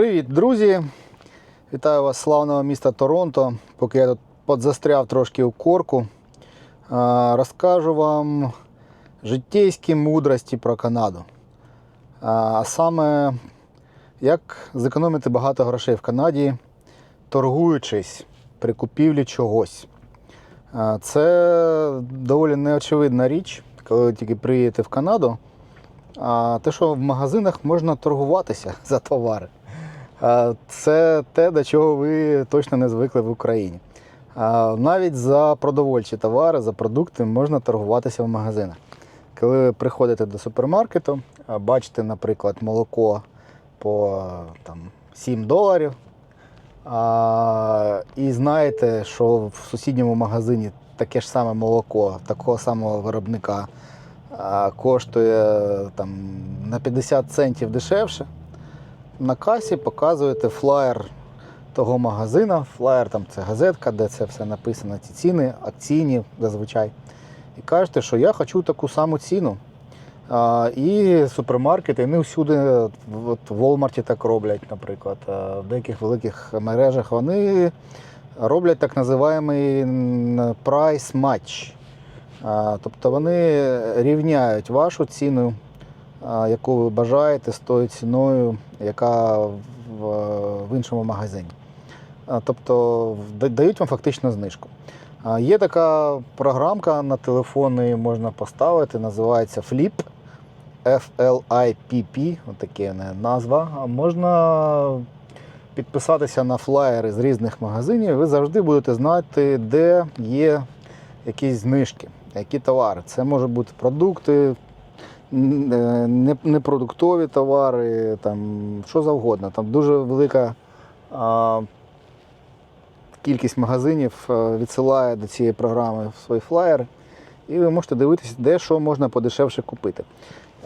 Привіт, друзі! Вітаю вас з славного міста Торонто. Поки я тут подзастряв трошки у корку, розкажу вам життєйські мудрості про Канаду. А саме, як зекономити багато грошей в Канаді, торгуючись при купівлі чогось. Це доволі неочевидна річ, коли ви тільки приїдете в Канаду. А те, що в магазинах можна торгуватися за товари. Це те, до чого ви точно не звикли в Україні. Навіть за продовольчі товари, за продукти можна торгуватися в магазинах. Коли ви приходите до супермаркету, бачите, наприклад, молоко по там, 7 доларів, і знаєте, що в сусідньому магазині таке ж саме молоко, такого самого виробника коштує там, на 50 центів дешевше. На касі показуєте флаєр того магазина. Флаєр там це газетка, де це все написано, ці ціни, акційні зазвичай. І кажете, що я хочу таку саму ціну. А, і супермаркети, вони всюди, от в Walmart так роблять, наприклад, в деяких великих мережах вони роблять так називаємий м, price match. Тобто вони рівняють вашу ціну, яку ви бажаєте, з тою ціною, яка в, іншому магазині. Тобто дають вам фактично знижку. Є така програмка на телефони, можна поставити, називається Flip. F-L-I-P-P, отаке назва. Можна підписатися на флаєри з різних магазинів. Ви завжди будете знати, де є якісь знижки, які товари. Це можуть бути продукти, непродуктові товари, там, що завгодно. Там дуже велика а, кількість магазинів е, відсилає до цієї програми свої флаєри. І ви можете дивитися, де що можна подешевше купити.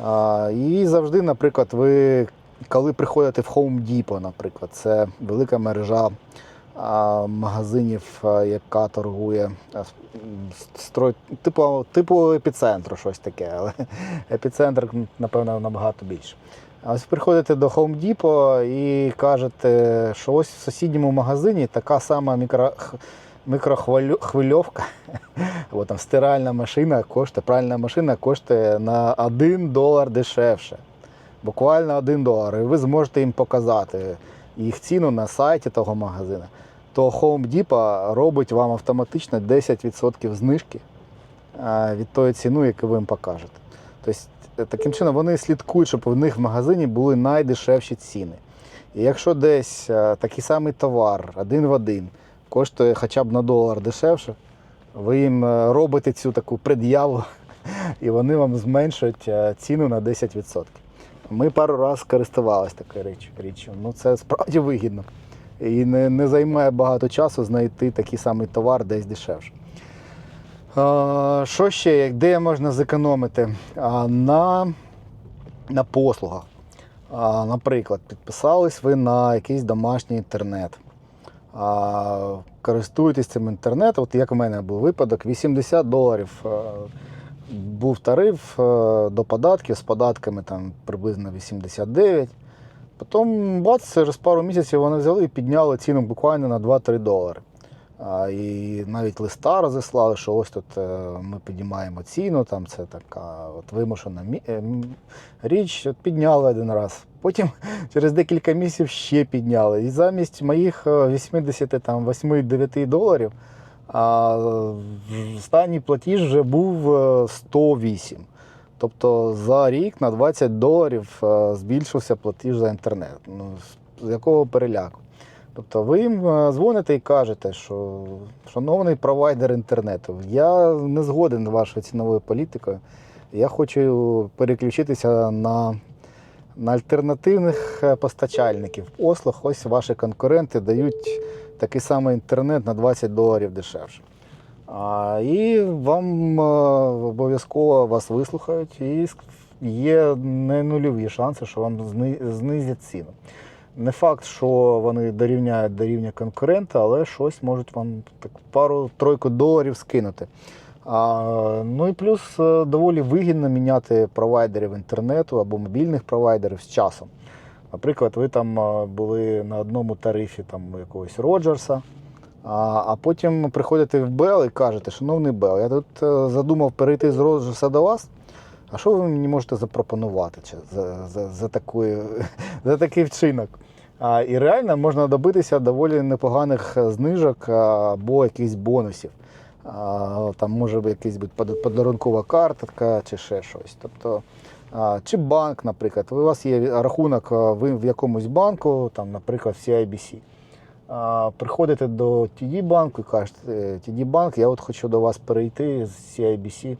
А, і завжди, наприклад, ви коли приходите в Home Depot, наприклад, це велика мережа магазинів, яка торгує строй, типу, типу епіцентру, щось таке, але епіцентр, напевно, набагато більше. Ось приходите до Home Depot і кажете, що ось в сусідньому магазині така сама мікро, мікрохвильовка, або там стиральна машина коштує, пральна машина коштує на 1 долар дешевше. Буквально 1 долар. І ви зможете їм показати їх ціну на сайті того магазину. То Home Depot робить вам автоматично 10% знижки від тої ціни, яку ви їм покажете. Тобто, е, таким чином вони слідкують, щоб в них в магазині були найдешевші ціни. І якщо десь е, такий самий товар один в один коштує хоча б на долар дешевше, ви їм е, робите цю таку пред'яву, і вони вам зменшують е, ціну на 10%. Ми пару разів користувалися такою річ- річчю. Ну це справді вигідно. І не, не займає багато часу знайти такий самий товар десь дешевше. А, Що ще, де можна зекономити? А, На, на послугах. А, Наприклад, підписались ви на якийсь домашній інтернет. А, Користуєтесь цим інтернетом, от як у мене був випадок, 80 доларів е, був тариф е, до податків з податками там приблизно 89. Потім бац, через пару місяців вони взяли і підняли ціну буквально на 2-3 долари. І навіть листа розіслали, що ось тут е, ми піднімаємо ціну, там це така от вимушена е, річ, от підняли один раз. Потім через декілька місяців ще підняли. І замість моїх 88-9 доларів а, останній платіж вже був е, 108. Тобто за рік на 20 доларів е, збільшився платіж за інтернет. Ну, з- якого переляку? Тобто ви їм е, дзвоните і кажете, що шановний провайдер інтернету, я не згоден з вашою ціновою політикою. Я хочу переключитися на, на альтернативних е, постачальників. Послуг, ось ваші конкуренти дають такий самий інтернет на 20 доларів дешевше. А, і вам е, обов'язково вас вислухають, і є не нульові шанси, що вам зни- знизять ціну. Не факт, що вони дорівняють до рівня конкурента, але щось можуть вам так пару-тройку доларів скинути. А, ну і плюс е, доволі вигідно міняти провайдерів інтернету або мобільних провайдерів з часом. Наприклад, ви там були на одному тарифі там, якогось Роджерса, а, а потім приходите в Бел і кажете, шановний Бел, я тут е, задумав перейти з Роджерса до вас. А що ви мені можете запропонувати за, за, за, такою, за такий вчинок? А, і реально можна добитися доволі непоганих знижок або якихось бонусів. А, там може бути якась подарункова картка чи ще щось. Тобто, чи банк, наприклад, у вас є рахунок ви в якомусь банку, там, наприклад, в CIBC. Приходите до TD банку і кажете, TD банк, я от хочу до вас перейти з CIBC.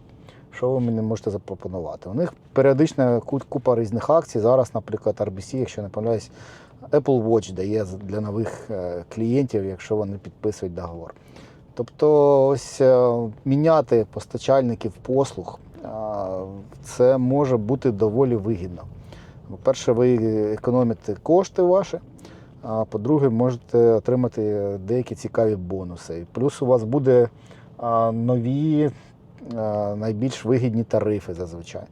Що ви мені можете запропонувати? У них періодично ку- купа різних акцій. Зараз, наприклад, RBC, якщо не помиляюсь, Apple Watch дає для нових е, клієнтів, якщо вони підписують договор. Тобто, ось е, міняти постачальників послуг е, це може бути доволі вигідно. По-перше, ви економите кошти ваші, а по-друге, можете отримати деякі цікаві бонуси. Плюс у вас буде нові, найбільш вигідні тарифи зазвичай.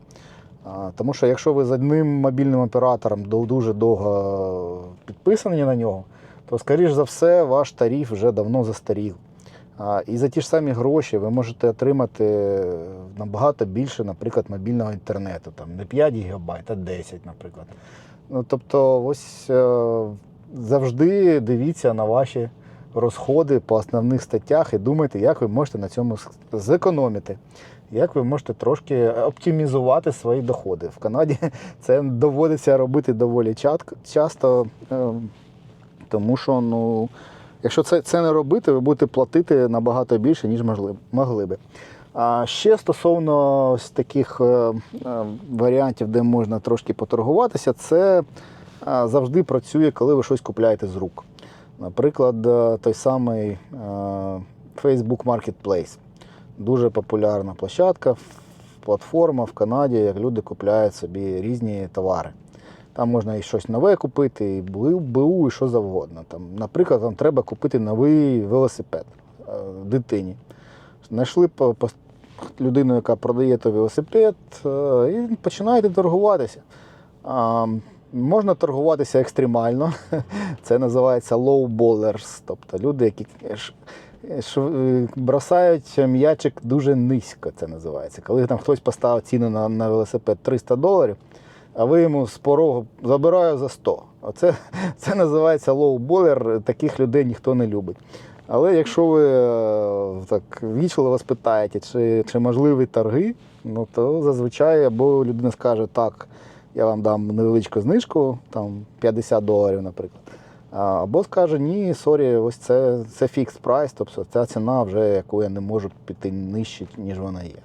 Тому що якщо ви з одним мобільним оператором дуже довго підписані на нього, то, скоріш за все, ваш тариф вже давно застарів. І за ті ж самі гроші ви можете отримати набагато більше, наприклад, мобільного інтернету. Там не 5 ГБ, а 10, наприклад. Ну, тобто, ось е, завжди дивіться на ваші розходи по основних статтях і думайте, як ви можете на цьому зекономити, як ви можете трошки оптимізувати свої доходи. В Канаді це доводиться робити доволі часто, е, тому що ну, якщо це, це не робити, ви будете платити набагато більше, ніж могли, могли би. А ще стосовно ось таких е, е, варіантів, де можна трошки поторгуватися, це е, завжди працює, коли ви щось купляєте з рук. Наприклад, той самий Facebook Marketplace. Дуже популярна площадка, платформа в Канаді, як люди купляють собі різні товари. Там можна і щось нове купити, і БУ, і що завгодно. Там, наприклад, вам треба купити новий велосипед е, дитині. Знайшли людину, яка продає той велосипед, е, і починаєте торгуватися. Можна торгуватися екстремально. Це називається ballers, тобто люди, які е, бросають м'ячик дуже низько, це називається. Коли там хтось поставив ціну на, на велосипед 300 доларів, а ви йому з порогу забираю за 100. Оце це називається baller, таких людей ніхто не любить. Але якщо ви е, так вічливо спитаєте, чи, чи можливі торги, ну то зазвичай або людина скаже, так, я вам дам невеличку знижку, там 50 доларів, наприклад. Або скаже, ні, сорі, ось це, це фікс прайс, тобто ця ціна, вже яку я не можу піти нижче, ніж вона є.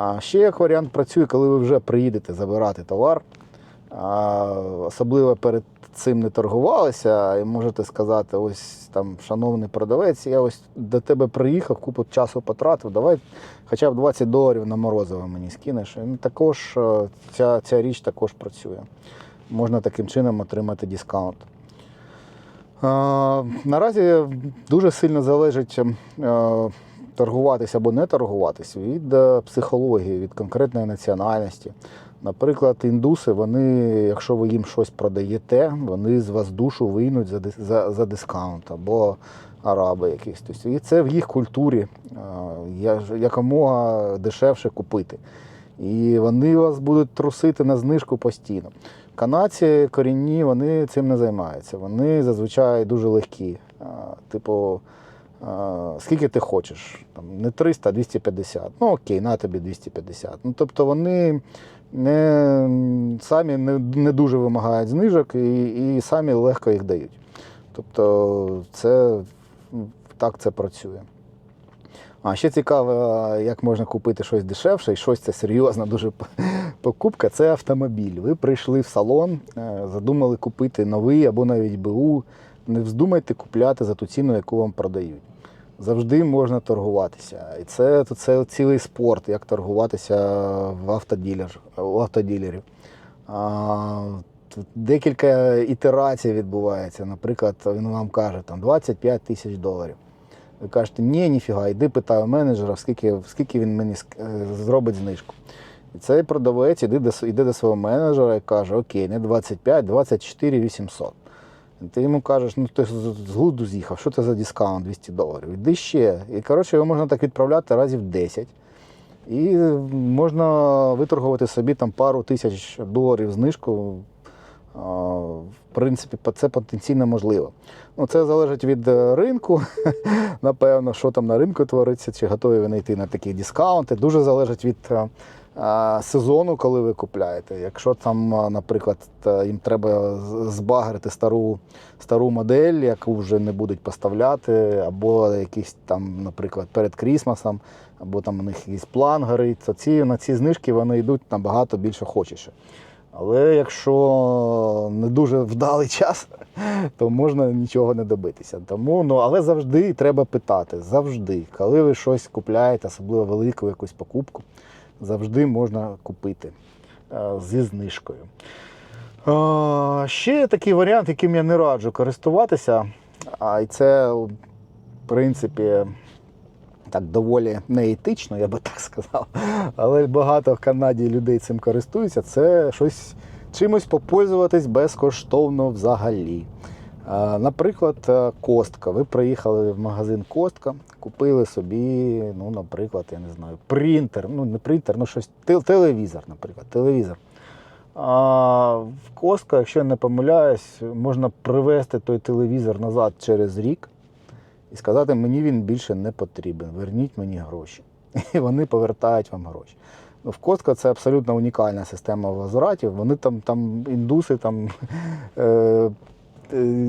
А ще як варіант працює, коли ви вже приїдете забирати товар, особливо перед цим не торгувалися, і можете сказати, ось там, шановний продавець, я ось до тебе приїхав, купу часу потратив, давай хоча б 20 доларів на морозиво мені скинеш. І також е, ця, ця річ також працює. Можна таким чином отримати дискаунт. Е, Наразі дуже сильно залежить е, торгуватися або не торгуватися від е, психології, від конкретної національності. Наприклад, індуси, вони, якщо ви їм щось продаєте, вони з вас душу виймуть за, за, за дискаунт або араби якісь. Тобто, і це в їх культурі е, я- якомога дешевше купити. І вони вас будуть трусити на знижку постійно. Канадці корінні вони цим не займаються. Вони зазвичай дуже легкі. А, Типу, скільки ти хочеш? Там, не 300, а 250. Ну окей, на тобі 250. Ну, тобто вони не, самі не, не дуже вимагають знижок і, і самі легко їх дають. Тобто це так це працює. А ще цікаво, як можна купити щось дешевше, і щось це серйозна дуже покупка це автомобіль. Ви прийшли в салон, е, задумали купити новий або навіть БУ. Не вздумайте купляти за ту ціну, яку вам продають. Завжди можна торгуватися. І це, це цілий спорт, як торгуватися в автоділер, у автоділерів. А, декілька ітерацій відбувається. Наприклад, він вам каже там 25 тисяч доларів. Ви кажете, ні, ніфіга, йди питаю менеджера, скільки, скільки він мені е, зробить знижку. І цей продавець іде до, іде до свого менеджера і каже: Окей, не 25, 24 800. Ти йому кажеш, ну ти з глузду з'їхав, що це за дискаунт 200 доларів? Іди ще. І коротше, його можна так відправляти разів 10. І можна виторгувати собі там пару тисяч доларів знижку. В принципі, це потенційно можливо. Ну, це залежить від е, ринку, напевно, що там на ринку твориться, чи готові вони йти на такі дискаунти. Дуже залежить від е, сезону, коли ви купляєте. Якщо там, е, наприклад, їм треба збагрити стару, стару модель, яку вже не будуть поставляти, або якийсь там, наприклад, перед Крісмасом, або там у них якийсь план горить, то ці, на ці знижки вони йдуть набагато більше хочіше. Але якщо не дуже вдалий час, то можна нічого не добитися. Тому, ну, але завжди треба питати. Завжди, коли ви щось купляєте, особливо велику якусь покупку, завжди можна купити е, зі знижкою. Е, ще такий варіант, яким я не раджу користуватися. А і це, в принципі, так доволі неетично, я би так сказав. Але багато в Канаді людей цим користуються. Це щось чимось попользуватись безкоштовно взагалі. А, Наприклад, е, костка. Ви приїхали в магазин Костка, купили собі, ну, наприклад, я не знаю, принтер, ну не принтер, ну щось, телевізор, наприклад, телевізор. А в Костка, якщо я не помиляюсь, можна привезти той телевізор назад через рік і сказати, мені він більше не потрібен, верніть мені гроші. І вони повертають вам гроші. Ну, в Костка це абсолютно унікальна система возвратів. Вони там, там індуси, там, е, е,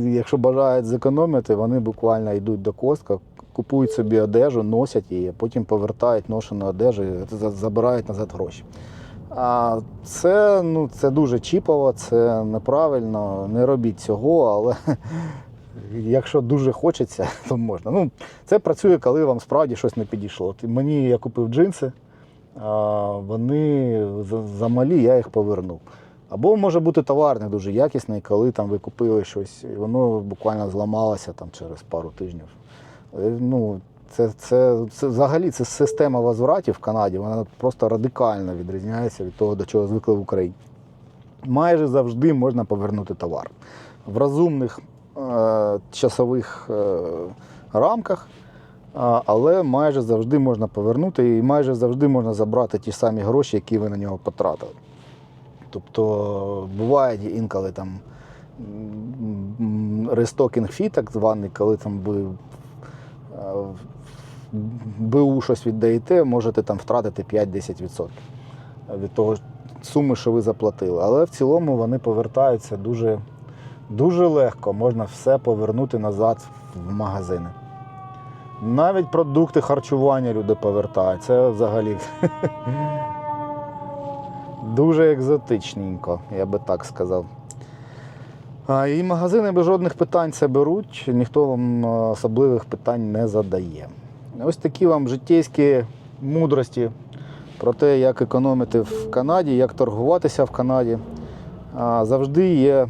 якщо бажають зекономити, вони буквально йдуть до Костка, купують собі одежу, носять її, потім повертають ношену одежу забирають назад гроші. А це, ну, це дуже чіпово, це неправильно. Не робіть цього, але якщо дуже хочеться, то можна. Ну, це працює, коли вам справді щось не підійшло. Мені я купив джинси, а вони замалі, я їх повернув. Або може бути товар не дуже якісний, коли там ви купили щось, і воно буквально зламалося там через пару тижнів. Е, Ну, це, це, це взагалі це система возвратів в Канаді, вона просто радикально відрізняється від того, до чого звикли в Україні. Майже завжди можна повернути товар. В розумних е, часових е, рамках, але майже завжди можна повернути і майже завжди можна забрати ті самі гроші, які ви на нього потратили. Тобто буває інколи там рестокінг фі, так званий, коли там е, БУ щось віддаєте, можете там втратити 5-10% від того суми, що ви заплатили. Але в цілому вони повертаються дуже, дуже легко. Можна все повернути назад в магазини. Навіть продукти харчування люди повертають. Це взагалі дуже екзотичненько, я би так сказав. І магазини без жодних питань це беруть, ніхто вам особливих питань не задає. Ось такі вам життєйські мудрості про те, як економити в Канаді, як торгуватися в Канаді. Завжди є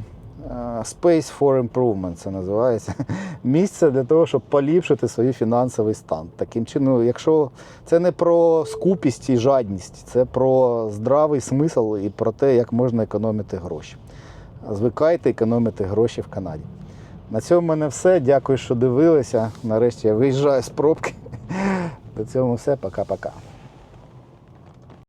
space for improvement, це називається. Місце для того, щоб поліпшити свій фінансовий стан. Таким чином, якщо це не про скупість і жадність, це про здравий смисл і про те, як можна економити гроші. Звикайте економити гроші в Канаді. На цьому в мене все. Дякую, що дивилися. Нарешті я виїжджаю з пробки. До цього все. Пока-пока.